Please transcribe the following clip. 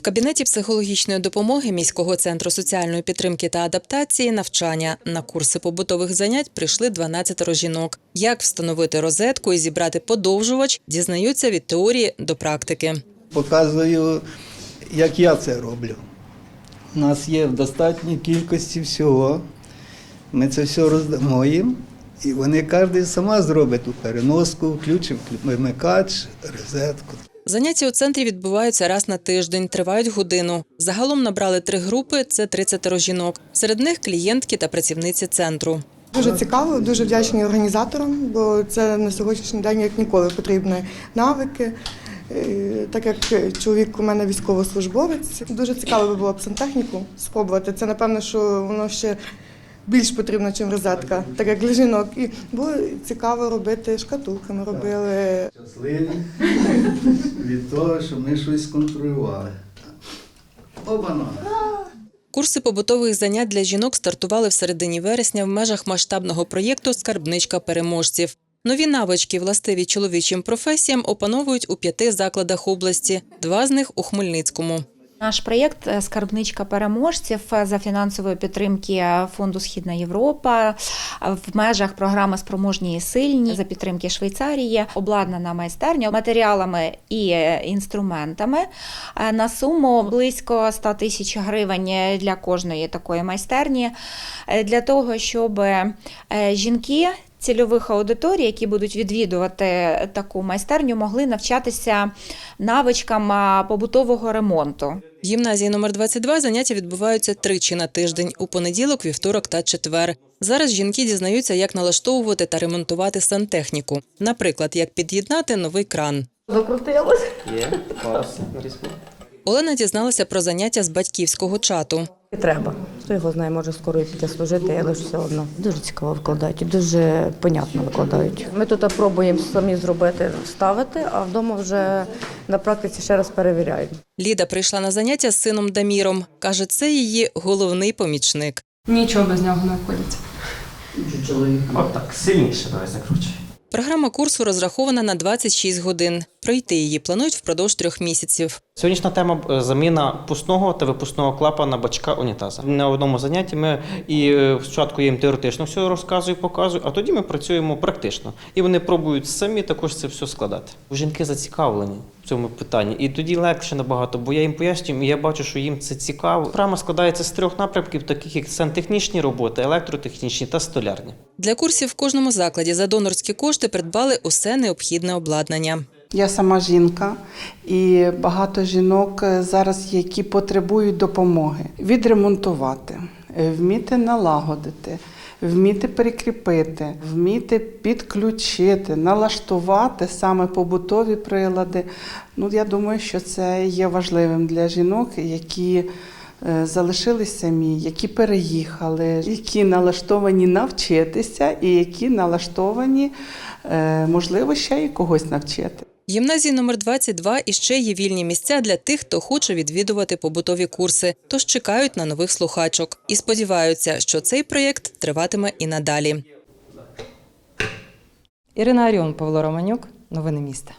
В кабінеті психологічної допомоги міського центру соціальної підтримки та адаптації навчання на курси побутових занять прийшли 12 жінок. Як встановити розетку і зібрати подовжувач, дізнаються від теорії до практики. Показую, як я це роблю. У нас є в достатній кількості всього. Ми це все роздамо і вони кожен сама зробить ту переноску, включить вимикач, розетку. Заняття у центрі відбуваються раз на тиждень, тривають годину. Загалом набрали три групи це 30 жінок. Серед них клієнтки та працівниці центру. Дуже цікаво, дуже вдячні організаторам, бо це на сьогоднішній день як ніколи потрібні навики. Е, Так як чоловік у мене військовослужбовець, дуже цікаво би було б сантехніку спробувати. Це напевно, що воно ще більш потрібно, ніж розетка, так як для жінок. І було цікаво робити шкатулки. Ми робили Щасливі від того, що ми щось контролювали. Оба-на! Курси побутових занять для жінок стартували в середині вересня в межах масштабного проєкту Скарбничка переможців. Нові навички, властиві чоловічим професіям, опановують у п'яти закладах області. Два з них у Хмельницькому. Наш проєкт е, Скарбничка переможців за фінансової підтримки фонду Східна Європа в межах програми Спроможні і сильні за підтримки Швейцарії. Обладнана майстерня матеріалами і інструментами. Е, на суму близько 100 тисяч гривень для кожної такої майстерні. Е, для того, щоб е, жінки. Цільових аудиторій, які будуть відвідувати таку майстерню, могли навчатися навичкам побутового ремонту. В гімназії номер 22 заняття відбуваються тричі на тиждень у понеділок, вівторок та четвер. Зараз жінки дізнаються, як налаштовувати та ремонтувати сантехніку. Наприклад, як під'єднати новий кран. Є, клас. Олена дізналася про заняття з батьківського чату. Треба. Хто його знає, може скоро і піти служити, але ж все одно. Дуже цікаво викладають, і дуже понятно викладають. Ми тут пробуємо самі зробити, вставити, а вдома вже на практиці ще раз перевіряємо. Ліда прийшла на заняття з сином Даміром. Каже, це її головний помічник. Нічого без нього не обходиться. От так, сильніше давай закручуй. Програма курсу розрахована на 26 годин. Пройти її планують впродовж трьох місяців. Сьогоднішня тема е, заміна пусного та випускного клапана бачка унітаза. На одному занятті ми і е, спочатку їм теоретично все розказую, показую, а тоді ми працюємо практично. І вони пробують самі також це все складати. Жінки зацікавлені в цьому питанні, і тоді легше набагато, бо я їм пояснюю, і я бачу, що їм це цікаво. Програма складається з трьох напрямків, таких як сантехнічні роботи, електротехнічні та столярні. Для курсів в кожному закладі за донорські кошти придбали усе необхідне обладнання. Я сама жінка, і багато жінок е, зараз, які потребують допомоги відремонтувати, е, вміти налагодити, вміти прикріпити, вміти підключити, налаштувати саме побутові прилади. Ну, я думаю, що це є важливим для жінок, які е, залишились самі, які переїхали, які налаштовані навчитися, і які налаштовані, можливо, ще й когось навчити. Гімназії номер 22 іще є вільні місця для тих, хто хоче відвідувати побутові курси, тож чекають на нових слухачок і сподіваються, що цей проєкт триватиме і надалі. Ірина Аріон, Павло Романюк. Новини міста.